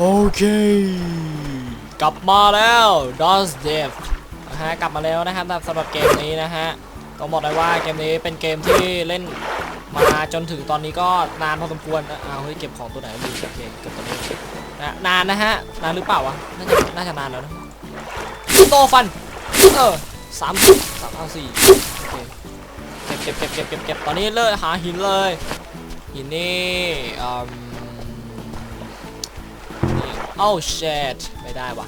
โอเค กลับมาแล้ว DOS Dev นะฮะกลับมาแล้วนะครับสำหรับเกมนี้นะฮะต้องบอกเลยว่าเกมนี้เป็นเกมที่เล่นมาจนถึงตอนนี้ก็นานพอสมควรนะอ้าวเฮ้ยเก็บของตัวไหนดีโอเคเก็บตัวนี้นะนานนะฮะนานหรือเปล่าวะน่าจะน่าจะนานแล้วนะโตฟันเออสามสามเอาสี่โอเคเก็บเก็บเก็บเก็บเก็บเก็บตอนนี้เลิกหาหินเลยหินนี่อืม โอ้เชดไม่ได้วะ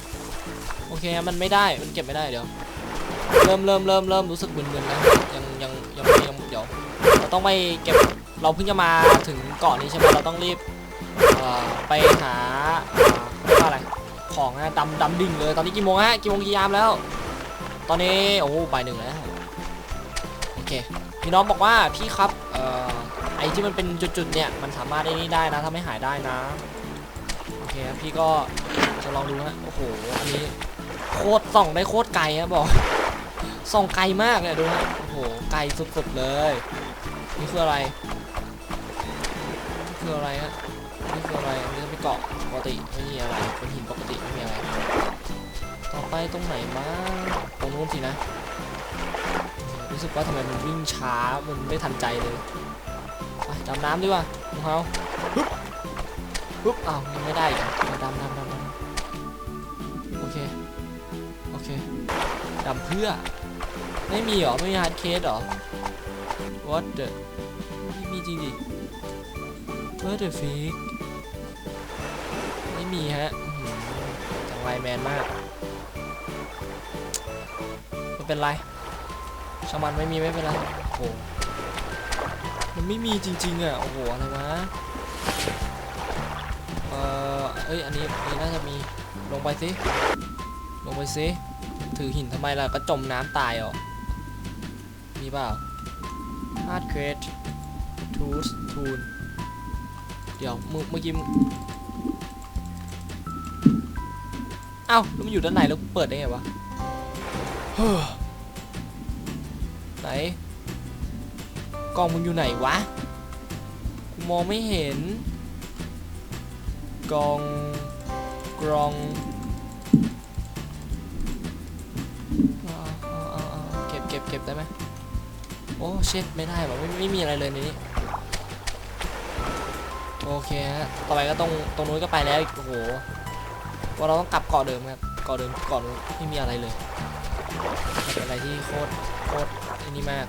โอเคมันไม่ได้มันเก็บไม่ได้เดี๋ยวเริ่มเริ่มเริ่มเริ่มรู้สึกมึนๆนะยังยังยังยังเดี๋ยวเราต้องไปเก็บเราเพิ่งจะมาถึงเกาะนี้ใช่ไหมเราต้องรีบไปหาว่าอะไรของนะดำดำดิ่งเลยตอนนี้กี่โมงฮะกี่โมงกี่ยามแล้ว ตอนนี้โอ้บ่ายหนึ่งแล้วโอเคพี่น้องบอกว่าพี่ครับเอ่อไอที่มันเป็นจุดๆเนี่ยมันสามารถไอ้นี่ได้นะถ้าไม่หายได้นะ เคครับพี่ก็จะลองดูฮะโอ้โหอันนี้โคตรส่องได้โคตรไกลครับบอกส่องไกลมากเลยดูฮะโอ้โหไกลสุดๆเลยนี่คืออะไรนี่คืออะไรฮะนี่คืออะไรอันนี้เป็นเกาะปกติไม่มีอะไรเป็นหินปกติไม่มีอะไรต่อไปตรงไหนมาตรงนู้นสินะรู้สึกว่าทำไมมันวิ่งช้ามันไม่ทันใจเลยไปดำน้ำดีกว่าพวกเขา ปึ๊บอ้าวยังไม่ได้อีกดำดำดำดำโอเค โอเคดำเพื่อ ไม่มีหรอ ไม่มีฮาร์ดเคสหรอ what the ไม่มีจริงดิ what the freak ไม่มีฮะจังไรแมนมากไม่เป็นไรช่างมันไม่มีไม่เป็นไรโอ้โหมันไม่มีจริงๆอะโอ้โหอะไรวะ อเอ้ย อันนี้อันนี้น่าจะมี ลงไปสิ ลงไปสิ ถือหินทำไมล่ะ ก็จมน้ำตายเหรอมีเปล่า hard crate tools tool เดี๋ยวเมื่อเมื่อกี้เอ้าแล้วมันอยู่ด้านไหนแล้วเปิดได้ไงวะไหนกล้องมึงอยู่ไหนวะ กูมองไม่เห็น กองกล้องเก็บเก็บเก็บได้ไหมโอ้เช็ดไม่ได้หรอไม่ไม่มีอะไรเลยในนี้โอเคฮะต่อไปก็ตรงตรงนู้นก็ไปแล้วโอ้โหว่าเราต้องกลับเกาะเดิมครับเกาะเดิมเกาะนู้นไม่มีอะไรเลยเป็นอะไรที่โคตรโคตรอ้นี่มาก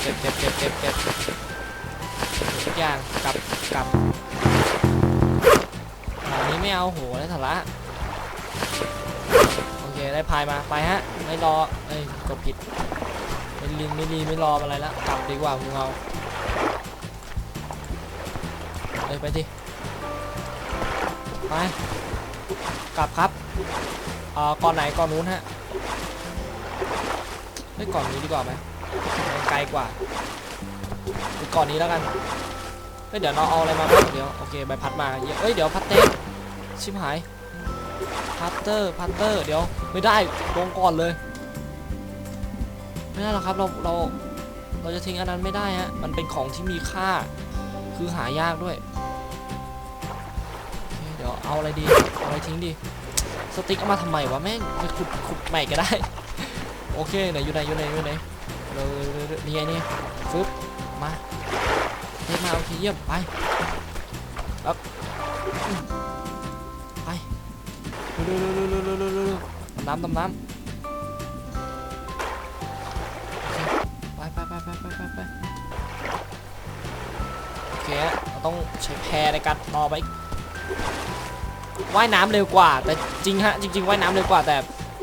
เก็บเก็บเก็บเก็บเก็บทุกอย่างกลับกลับ อันนี้ไม่เอาโหได้สาระโอเคได้พายมาไปฮะไม่รอเอ้ยกดผิดไม่ลินไม่รีไม่รออะไรแล้วกลับดีกว่าพวกเราเลยไปดิไปกลับครับเอ่อก่อนไหนก่อนนู้นฮะเฮ้ยก่อนนี้ดีกว่าไหมไกลกว่าก่อนนี้แล้วกัน เฮ้ยเดี๋ยวเราเอาอะไรมาบ้างเดี๋ยวโอเคใบพัดมาเยอะเอ้ยเดี๋ยวพัดเต้ชิบหายพัตเตอร์พัตเตอร์เดี๋ยวไม่ได้ลงก่อนเลยไม่ได้หรอกครับเราเราเราจะทิ้งอันนั้นไม่ได้ฮะมันเป็นของที่มีค่าคือหายากด้วยเเดี๋ยวเอาอะไรดีเอาอะไรทิ้งดีสติ๊กเอามาทำไมวะแม่งไปขุดขุดใหม่ก็ได้ โอเคไหนอยู่ไหนอยู่ไหนอยู่ไหนเร็วๆๆนี่ไงนี่ฟึบมา เทมาโอเคเยี่ยมไปับไปเร็วๆๆๆๆๆน้ำดำน้ำไปไปไปไปไปไปไปโอเคเราต้องใช้แพในการต่อไปว่ายน้ำเร็วกว่า แต่จริงฮะจริงๆว่ายน้ำเร็วกว่าแต่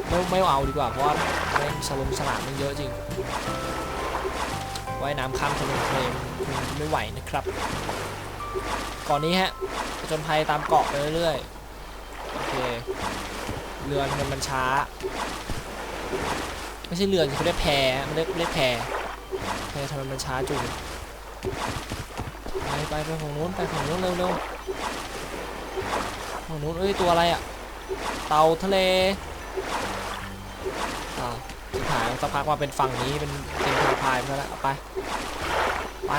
ไม่ไม่เอาดีกว่าเพราะว่าแม่งสลงสนามมันเยอะจริง ว่ายน้ำข้ามทะเลทะเลคงไม่ไหวนะครับก่อนนี้ฮะจนภัยตามเกาะไปเรื่อยๆโอเคเรือมันมันช้า ไม่ใช่เรือสิเขาเรียกแพมันเรียกเรียกแพแพทำไมมันช้าจุงไปไปไปฝั่งนู้นไปฝั่งนู้นเร็วเร็วฝั่งนู้นเอ้ยตัวอะไรอะเต่าทะเลอ้า วสุดท้ายสักพักมาเป็นฝั่งนี้เป็นเป็นทางพายไปแล้วเอาไปไป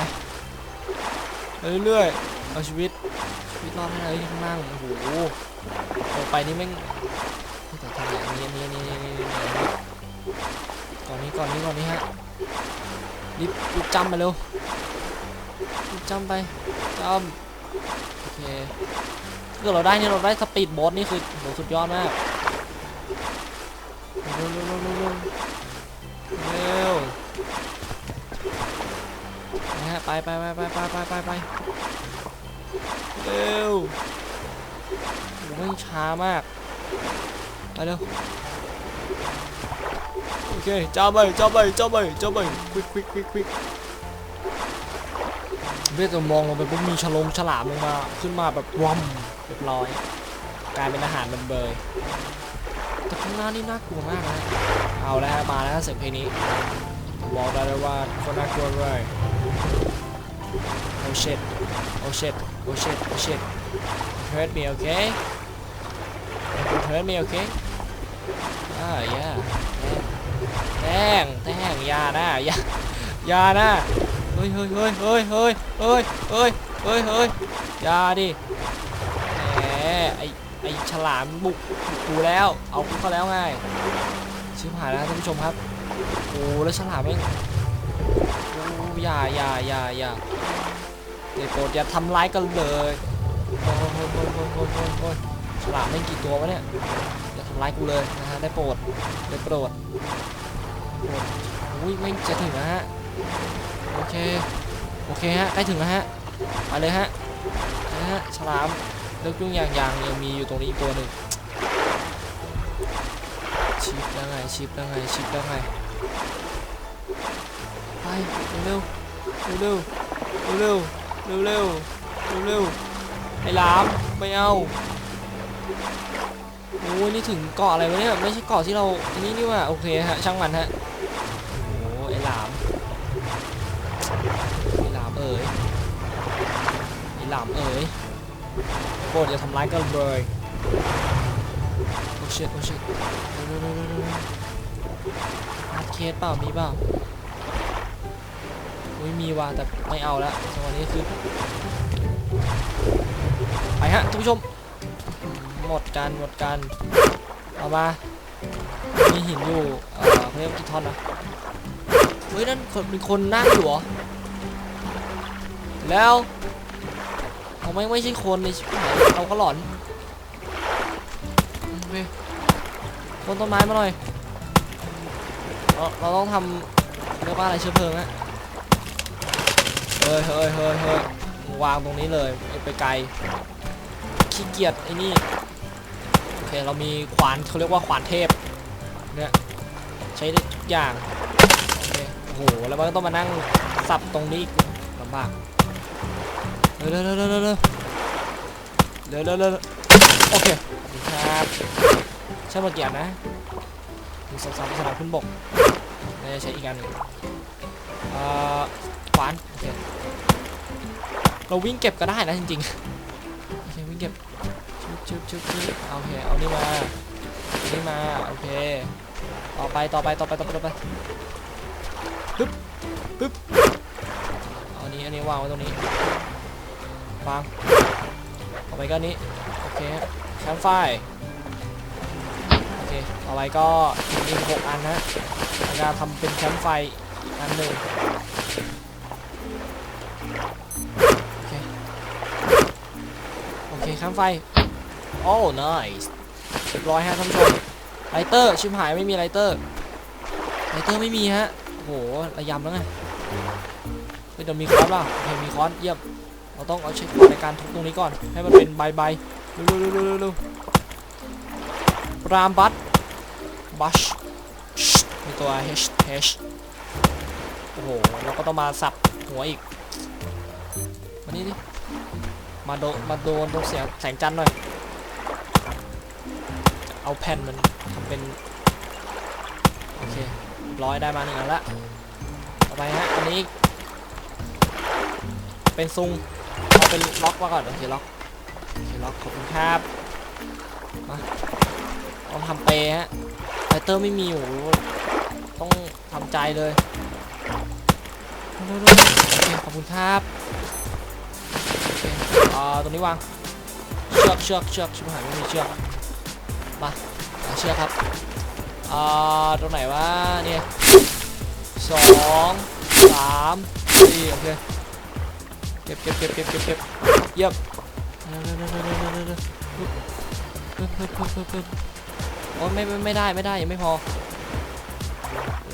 เรื่อยๆเอาชีวิตชีวิตรอดให้เลยข้างล่างโอ้โหลงไปนี่แม่งแต่ทางไหนอันนี้อันนี้อันนี้อันนี้อันนี้ก่อนนี้ก่อนนี้ก่อนนี้ฮะรีบรีบจำไปเร็วรีบจำไปจำโอเคถ้าเกิดเราได้เนี่ยเราได้สปีดโบ๊ทนี่คือโหสุดยอดมาก ไปไปไปไปไปไปไปไปเร็วม่งช้ามาก ไปเร็ว โอเคจ้าไปจ้าไปจ้าไปจ้าไปควิกควิกควิกควิกเรียจะมองลงไปปุ๊บมีฉลงฉลามลงมา ขึ้นมาแบบวัมเรียบร้อย กลายเป็นอาหารเบยแต่ข้างหน้านี่น่ากลัวมากนะ เอาแล้วมาแล้วเสียงเพลงนี้ บอกได้เลยว่าคนน่ากลัวเลย โอ้ shit โอ้ shit โอ้ shit โอ้ shit hurt me okay It hurt me okay อ่า yeah แต้งแต้งยานะอยายานะเฮ้ยเฮ้ยเฮ้ยเฮ้ยเฮ้ยเฮ้ยเฮ้ยเฮ้ยเฮ้ยยาดิแหมไอไอฉลามบุกบุกกูแล้ว เอากูเข้าแล้วไงชิบหายแล้วท่านผู้ชมครับโอ้แล้วฉลามแม่งโอ้ยาอย่าอย่าอย่า เดี๋ยวโปรดอย่าทำร้ายกันเลยโอ้ยโอ้ยโอ้ยโอ้ยโอ้ยโอ้ยโอ้ยฉลามแม่กี่ตัววะเนี่ยอย่าทำร้ายกูเลยนะฮะได้โปรดได้โปรดโอุ้ยไม่จะถึงแล้วฮะโอเคโอเคฮะใกล้ถึงแล้วฮะไปเลยฮะนะฮะฉลามเลือกยุ่งอย่างอย่างยังมีอยู่ตรงนี้อีกตัวหนึ่งชิปแล้วไงชิปแล้วไงชิปแล้วไงไปเร็วเร็วเร็วเร็ว เร็วเร็วเร็วเร็วไอ้ลามไม่เอาโอ้ยนี่ถึงเกาะอะไรวะเนี่ยไม่ใช่เกาะที่เราอันนี้นี่ว่าโอเคฮะช่างมันฮะโอ้ไอหลามไอหลามเอ๋ยไอหลามเอ๋ยโปรดอย่าทำร้ายกันเลยโอ้ชิตโอ้ชิอาร์ตเคสเปล่ามีเปล่า อุ้ยมีว่ะแต่ไม่เอาละจังหวะนี้คือไปฮะท่านผู้ชม หมดกันหมดกันเอามามีหินอยู่เอ่อเขาเรียกว่ากี่ท่อนนะเฮ้ยนั่นคนเป็นคนนั่งอยู่เหรอแล้วเขาไม่ไม่ใช่คนในชิบหายเราก็หลอนคต้นต้นไม้มาหน่อยเราเราต้องทำเรียกว่าอะไรเชื้อเพลิงอะ เฮ้ยเฮ้ยเฮ้ยเฮ้ยวางตรงนี้เลยไปไกลขี้เกียจไอ้นี่โอเคเรามีขวานเขาเรียกว่าขวานเทพเนี่ยใช้ได้ทุกอย่างโอเคโอ้โหแล้วมันต้องมานั่งสับตรงนี้ลำบากเร็วเร็วเร็วเร็วเร็วเร็วเร็วโอเคครับใช่เมื่อกี้นะหนึ่งสองสามสนาขึ้นบกน่าจะใช้อีกอันหนึ่งอ่า ขวานโอเคเราวิ่งเก็บก็ได้นะจริงๆโอเควิ่งเก็บชุบชุบชุบชุบโอเคเอานี่มาเอานี่มาโอเคต่อไปต่อไปต่อไปต่อไปต่อไปปึ๊บปึ๊บเอาอันนี้อันนี้วางไว้ตรงนี้วางต่อไปก็นี้โอเคแคมป์ไฟโอเคต่อไปก็อีกหกอันนะแล้วก็ทำเป็นแคมป์ไฟอันหนึ่ง โอเคแคมไฟ โอ้ nice เรียบร้อยฮะท่านผู้ชมไลเตอร์ชิมหายไม่มีไลเตอร์ไลเตอร์ไม่มีฮะโหระยำแล้วไงเฮ้ยเดี๋ยวมีคอนเปล่าโอเคมีคอนเยี่ยมเราต้องเอาใช้คอนในการทุบตรงนี้ก่อน ให้มันเป็นใบใบๆเร็วเร็วเร็วเร็วเร็วรามบัตบัชมีตัว H H โอ้โหเราก็ต้องมาสับหัวอีกมานี่ดิ มาโดนมาโดนตรงเสียงแสงจันทร์หน่อย เอาแผ่นมันทำเป็น โอเค ร้อยได้มาหนึ่งอันละต่อไปฮะ อันนี้ เป็นซุงเอาเป็นล็อกมาก่อน โอเคล็อก โอเคล็อก ขอบคุณครับ มาต้องทำเปฮะไฟเตอร์ไม่มีโอ้โหต้องทำใจเลยโอเคขอบคุณครับ อเคอ่าตรงนี้วางเชือกเชือกเชือกชิบหายไม่มีเชือกมาหาเชือกครับอ่าตรงไหนวะเนี่ยสองสามสี่โอเคเก็บเก็บเก็บเก็บเก็บเก็บเยี่ยมเร็วเร็วเร็วเร็วเร็วเร็วเร็วปึ๊บปึ๊บปึ๊บปึ๊บปึ๊บโอ้ยไม่ไม่ไม่ได้ไม่ได้ยังไม่พอ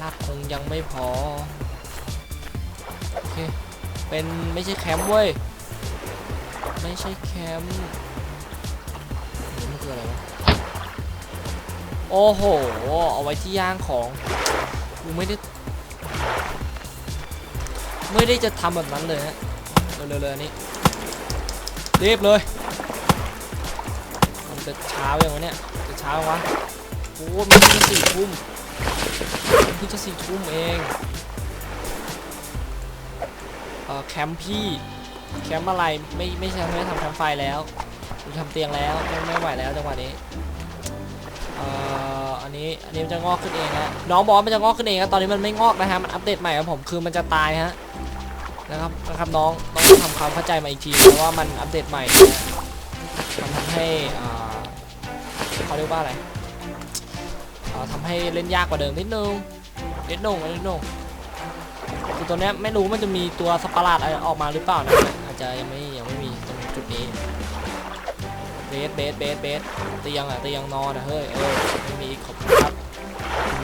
ลากคงยังไม่พอโอเคเป็นไม่ใช่แคมป์เว้ย ไม่ใช่แคมป์นี่มันคืออะไรวะโอ้โห เอาไว้ที่ย่างของกูไม่ได้ ไม่ได้จะทำแบบนั้นเลยฮะเร็วๆเลยอันนี้รีบเลย มันจะเช้าอย่างวะเนี่ย จะเช้าวะโอ้มันเพิ่งจะสี่ทุ่มมันเพิ่งจะสี่ทุ่มเองเออแคมป์พี่ แคมป์อะไรไม่ไม่ใช่ไม่ทำแคมป์ไฟแล้วกูทำเตียงแล้วไม่ไม่ไหวแล้วจังหวะนี้เอ่ออันนี้อันนี้มันจะงอกขึ้นเองฮะน้องบอกว่ามันจะงอกขึ้นเองครับตอนนี้มันไม่งอกนะฮะมันอัปเดตใหม่ครับผมคือมันจะตายฮะนะครับนะครับน้องต้องทำความเข้าใจมาอีกทีเพราะว่ามันอัปเดตใหม่มันทำให้อ่าเขาเรียกว่าอะไรทำให้เล่นยากกว่าเดิมนิดนึงนิดนึงนิดนึงคือตัวนี้ไม่รู้มันจะมีตัวสตว์ประหลาดอะไรออกมาหรือเปล่านะ จยังไม่ยังไม่มีตรงจุดนี้เบสเบสเบสเบสเตียงอะเตียงนอนอะเฮ้ยเออไม่มีขอบคุณครับ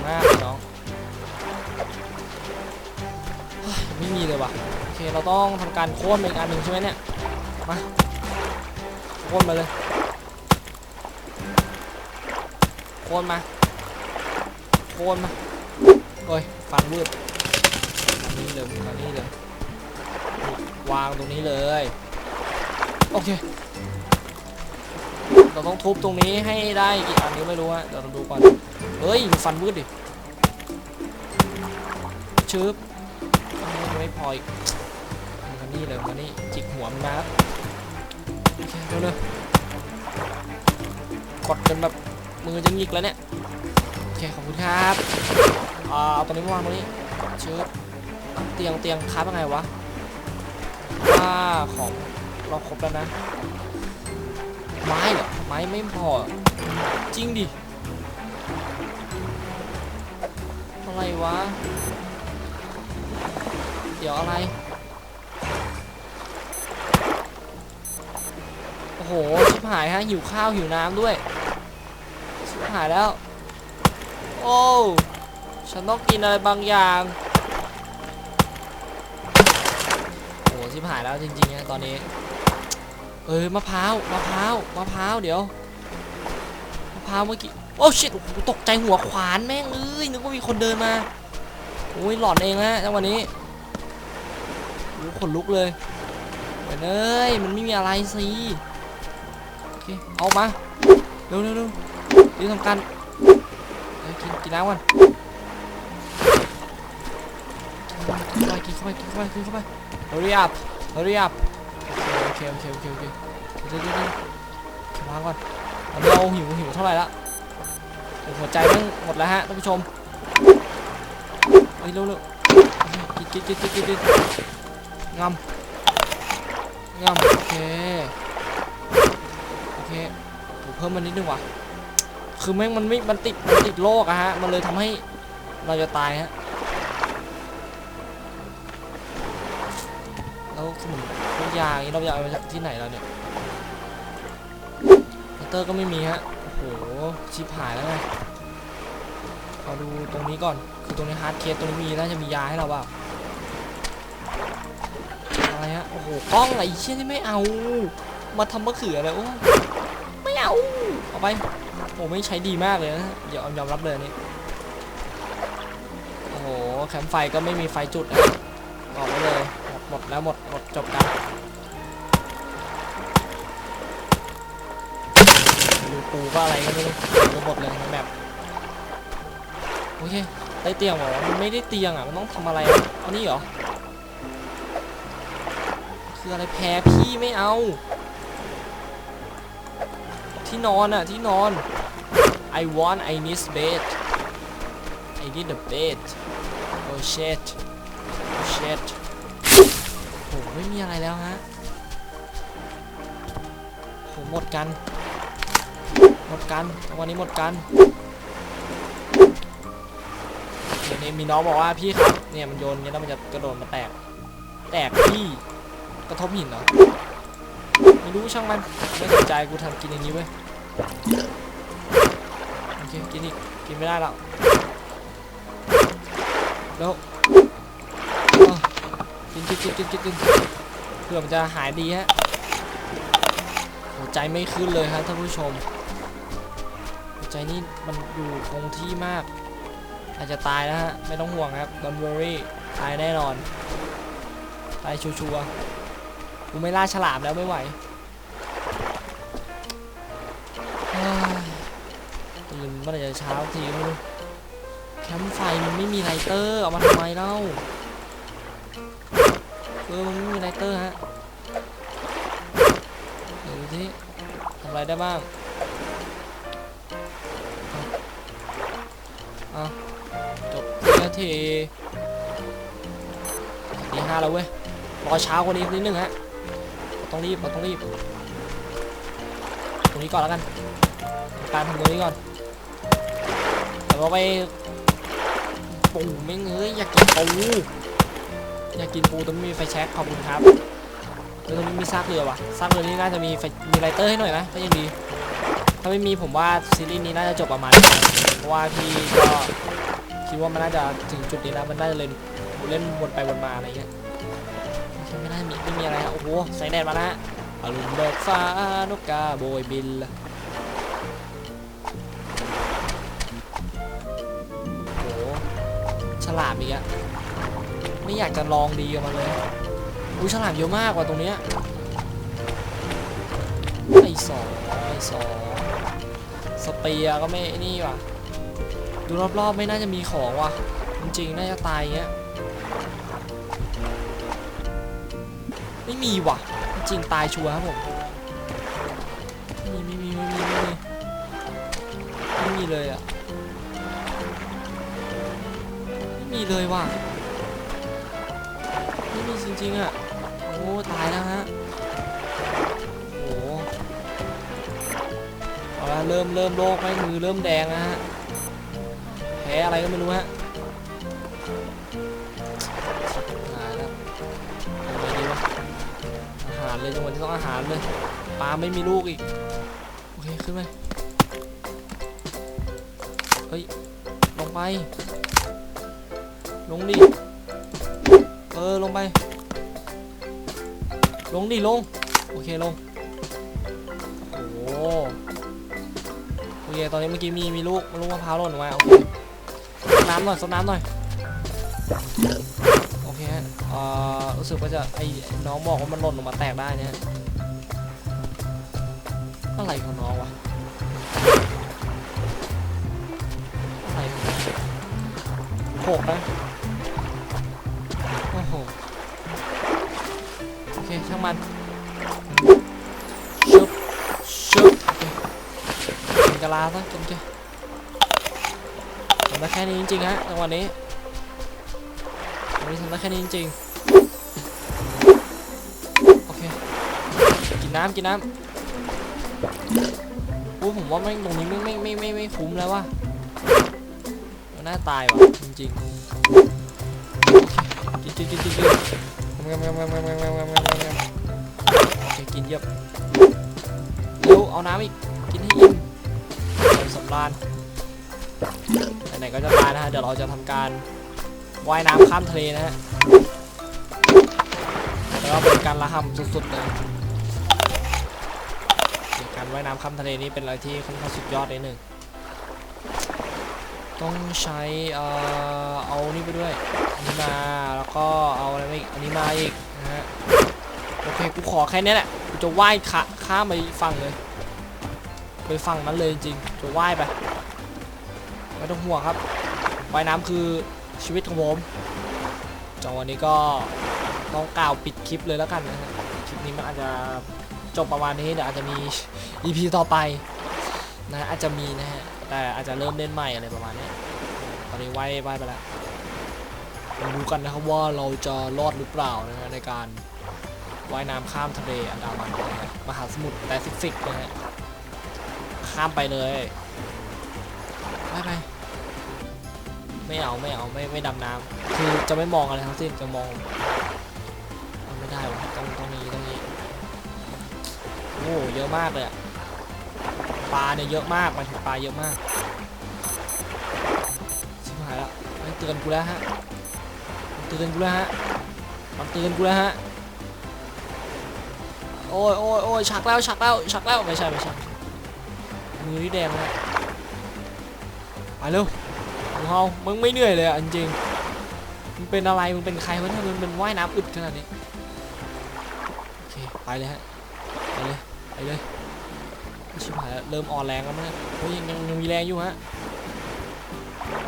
มากน้องไม่มีเลยว่ะโอเคเราต้องทำการโค่นไปอีกอันหนึ่งใช่ไหมเนี่ยมาโค่นมาเลยโค่นมาโค่นมาโอ้ยฟันวืดมานี่เลยมานี่เลย วางตรงนี้เลย โอเค เราต้องทุบตรงนี้ให้ได้กี่อันนี้ไม่รู้ฮะเดี๋ยวเราดูก่อน เฮ้ยมีฟันวืดดิชึบอันนี้ยังไม่พออีกมานี่เลยมานี่จิกหัวมันมาครับโอเคเร็วเลยกดจนแบบมือจะหงิกแล้วเนี่ยโอเคขอบคุณครับอ่าเอาตัวนี้มาวางตรงนี้ชึบเตียงเตียงค้าเป็นไงวะ ว่าของเราครบแล้วนะ ไม้เหรอ ไม้ไม่พอ จริงดิ อะไรวะ เดี๋ยวอะไร โอ้โห ชิบหายฮะ หิวข้าวหิวน้ำด้วย ชิบหายแล้ว โอ้ ฉันต้องกินอะไรบางอย่าง หายแล้วจริงๆนะตอนนี้ เอ้ยมะพร้าวมะพร้าวมะพร้าวเดี๋ยวมะพร้าวเมื่อกี้โอ้ชิตตกใจหัวขวานแม่งเอ้ยนึกว่ามีคนเดินมาโอ้ยหลอนเองนะจังวะนี้โอ้ขนลุกเลยเว้ยเอ้ยมันไม่มีอะไรสิโอเคเอามาเร็วเร็วเร็วรีบทำการกินกินน้ำก่อนกินเข้าไปกินเข้าไปกินเข้าไปกินเข้าไป hurry up hurry up โอเคโอเคโอเคโอเคโอเคเดี๋ยวเดี๋ยวเดี๋ยววางก่อนเราหิวหิวเท่าไหร่ละหัวใจแม่งหมดแล้วฮะท่านผู้ชมเฮ้ยเร็วเร็วกินกินกินกินกินงำงำโอเคโอเคโอ้เพิ่มมันนิดนึงว่ะคือแม่งมันไม่มันติดมันติดโรคอะฮะมันเลยทำให้เราจะตายฮะ แล้วสมุนพวกยาอย่างนี้เราจะเอามาจากที่ไหนแล้วเนี่ยมอเตอร์ก็ไม่มีฮะโอ้โหชิบหายแล้วไงเอาดูตรงนี้ก่อน คือตรงนี้ฮาร์ดเคสตรงนี้มีน่าจะมียาให้เราเปล่าอะไรฮะโอ้โหกล้องอะไอ้เชี่ยนี่ไม่เอา มาทำมะเขือเลยโอ้ไม่เอาเอาไปโอ้ไม่ใช้ดีมากเลยนะเดี๋ยวยอมรับเลยนนี้โอ้โหแคมป์ไฟก็ไม่มีไฟจุดนะบอกไว้เลย หมดแล้วหมดหมดจบกันดูปูก็อะไรก็ไม่รู้ดูหมดเลยทั้งแบบโอเคได้เตียงเหรอมันไม่ได้เตียงอะมันต้องทำอะไรอะเอานี่เหรอคืออะไรแพ้พี่ไม่เอา ที่นอนอะที่นอน I want I need bed I need a bed oh shit oh shit ไม่มีอะไรแล้วฮะโหหมดกัน หมดกัน วันนี้หมดกันเดี๋ยวนี้มีน้องบอกว่าพี่ครับ เนี่ยมันโยนเนี่ยแล้วมันจะกระโดดมาแตก แตกพี่กระทบหินเหรอ ไม่รู้ช่างมัน ไม่สนใจกูทำกินอย่างนี้เว้ยโอเคกินอีก กินไม่ได้แล้วแล้ว กินกินกินกินกินกินเพื่อมันจะหายดีฮะหัวใจไม่ขึ้นเลยครับท่านผู้ชม หัวใจนี่มันอยู่คงที่มาก อาจจะตายนะฮะ ไม่ต้องห่วงครับ don't worry ตายแน่นอน ตายชัวร์ๆกูไม่ล่าฉลามแล้วไม่ไหวยตื่นเมื่อไหร่จะเช้าทีไม่รู้แคมป์ไฟมันไม่มีไลเตอร์ เอามาทำไมเล่า เออมันไม่มีไลเตอร์ฮะเดี๋ยวดูที่ทำอะไรได้บ้างเอาจบนาทีตีห้าแล้วเว้ยรอเช้ากว่านี้นิดนึงฮะต้องรีบต้องรีบตรงนี้ก่อนแล้วกันการทำตรงนี้ก่อนเดี๋ยวเราไปปูไม่งเอ้ยอยากกินปู อยากกินปูแต่ไม่มีไฟแช็กขอบคุณครับแล้วตรงนี้มีซากเรือว่ะซากเรือนี่น่าจะมีไฟมีไลเตอร์ให้หน่อยนะก็ยังดี ถ้าไม่มีผมว่าซีรีส์นี้น่าจะจบประมาณนี้เพราะว่าพี่ก็คิดว่ามันน่าจะถึงจุดนี้แล้วมันน่าจะเล่นเล่นวนไปวนมาอะไรเงี้ยไม่น่ามีไม่มีอะไรฮะโอ้โหใส่แดดมาละอรุณเบิกฟ้านกกาโบยบินละโอ้โหฉลามอีกอะ ไม่อยากจะลองดีกับมันเลยอุ้ยฉลามเยอะมากกว่าตรงเนี้ยไอ้สองไอ้สองสเปียก็ไม่นี่ว่ะ ดูรอบๆไม่น่าจะมีของว่ะ จริงๆน่าจะตายเงี้ยไม่มีว่ะ จริงตายชัวร์ครับผมไม่มีไม่มีไม่มีไม่มีไม่มีเลยอะไม่มีเลยว่ะ จริงๆอะ โอ้ ตายแล้วฮะ โอ้เอาละเริ่มเริ่มโรคไหมมือเริ่มแดงนะฮะ แพ้อะไรก็ไม่รู้ฮะหายแล้วทำไงดีวะอาหารเลยจังหวะที่ต้องอาหารเลยปลาไม่มีลูกอีก โอเค ขึ้นไปเฮ้ย ลงไป ลงดิ งดิลง โอเคลง โอ้โหโอเคตอนนี้เมื่อกี้มีมีลูกลูกมะพร้าวหล่นออกมาโอเคซดน้ำหน่อยซดน้ำหน่อย โอเคฮะเอ่อรู้สึกว่าจะไอ้น้องบอกว่ามันหล่นออกมาแตกได้เนี่ยอะไรของน้องวะอะไรของน้องโขกนะ เคช่างมันชึบชึบเกินกะลาซะกินแกทำได้แค่นี้จริงๆฮะจังวะนี้วันนี้ทำได้แค่นี้จริงๆโอเคกินน้ำกินน้ำโอ้ผมว่าไม่งตรงนี้ไม่ไม่ไม่ไม่ไม่คุ้มแล้วว่ะมันน่าตายว่ะจริงๆโอเคกินกินกินกิน งามงามงามงามงามงามงามงามงามโอเคกินเยอะเร็วเอาน้ำอีก กินให้อิ่มเป็นสำราญไหนๆก็จะตายนะฮะ เดี๋ยวเราจะทำการว่ายน้ำข้ามทะเลนะฮะแล้วก็เป็นการระห่ำสุดๆเลยการว่ายน้ำข้ามทะเลนี่เป็นอะไรที่ค่อนข้างสุดยอดนิดหนึ่ง ต้องใช้ เอ่อ เอานี่ไปด้วยนนี้มา แล้วก็เอาอะไรมาอีกอันนี้มาอีกนะฮะโอเคกูขอแค่นี้แหละกูจะว่ายขาข้ามไปฝั่งเลยไปฝั่งนั้นเลยจริงจะว่ายไปไม่ต้องห่วงครับว่ายน้ำคือชีวิตของผมจังวันนี้ก็ต้องกล่าวปิดคลิปเลยแล้วกันนะฮะคลิปนี้มันอาจจะจบประมาณนี้เดี๋ยวอาจจะมี EP ต่อไปนะอาจจะมีนะฮะแต่อาจจะเริ่มเล่นใหม่อะไรประมาณนี้ตอนนี้ว่ายว่ายไปแล้ว มาดูกันนะครับว่าเราจะรอดหรือเปล่านะฮะในการว่ายน้ำข้ามทะเลอันดามันนะฮะมหาสมุทรแปซิฟิกนะฮะข้ามไปเลยไปไปไม่เอาไม่เอาไม่ไม่ดำน้ำคือจะไม่มองอะไรทั้งสิ้นจะมองเอาไม่ได้วะตรงตรงนี้ตรงนี้โอ้เยอะมากเลยอะปลาเนี่ยเยอะมากมันถึงปลาเยอะมากชิบหายแล้วเฮ้ยเตือนกูแล้วฮะ เตือนกูแล้วฮะ มันเตือนกูแล้วฮะ โอ้ยโอ้ยโอ้ยชักแล้วชักแล้วชักแล้วไม่ใช่ไม่ใช่มือนี่แดงแล้วไปเร็วมึงเฮามึงไม่เหนื่อยเลยอะจริงๆมึงเป็นอะไรมึงเป็นใครวะเนี่ยมึงเป็นว่ายน้ำอึดขนาดนี้โอเคไปเลยฮะไปเลยไปเลยชิบหายแล้วเริ่มอ่อนแรงแล้วมั้งเนี่ยโอ้ยยังยังยังมีแรงอยู่ฮะ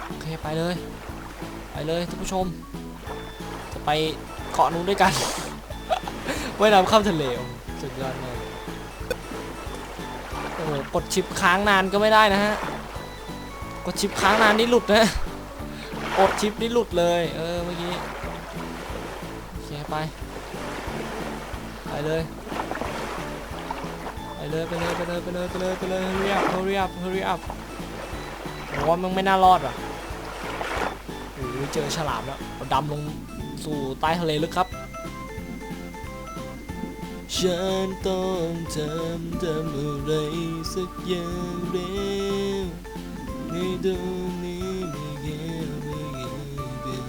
โอเคไปเลยไปเลยท่านผู้ชมจะ ไปเกาะนู้นด้วยกัน ว่ายน้ำข้ามทะเลสุดยอดมากโอ้โหกดชิปค้างนานก็ไม่ได้นะฮะ กดชิปค้างนานนี่หลุดนะกดชิปนี่หลุดเลย เออเมื่อกี้โอเคไป ไปเลย ไปเลยไปเลยไปเลยไปเลยไปเลยไปเลย hurry up hurry up hurry up ผมว่ามันไม่น่ารอดอะโอ้โหเจอฉลามแล้วเราดำลง สู่ใต้ทะเลลึกครับฉันต้องทำทำอะไรสักอย่างเร็วในตรงนี้ไม่เกี่ไม่เกี่ยว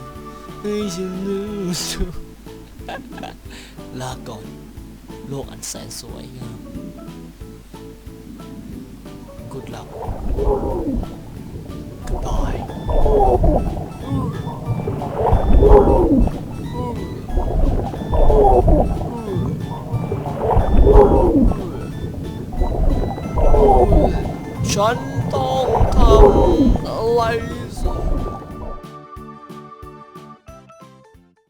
ให้ฉันรู้สึกลาก่อน โลกอันแสนสวยงาม Good luck Goodbye ฉันต้องทำอะไร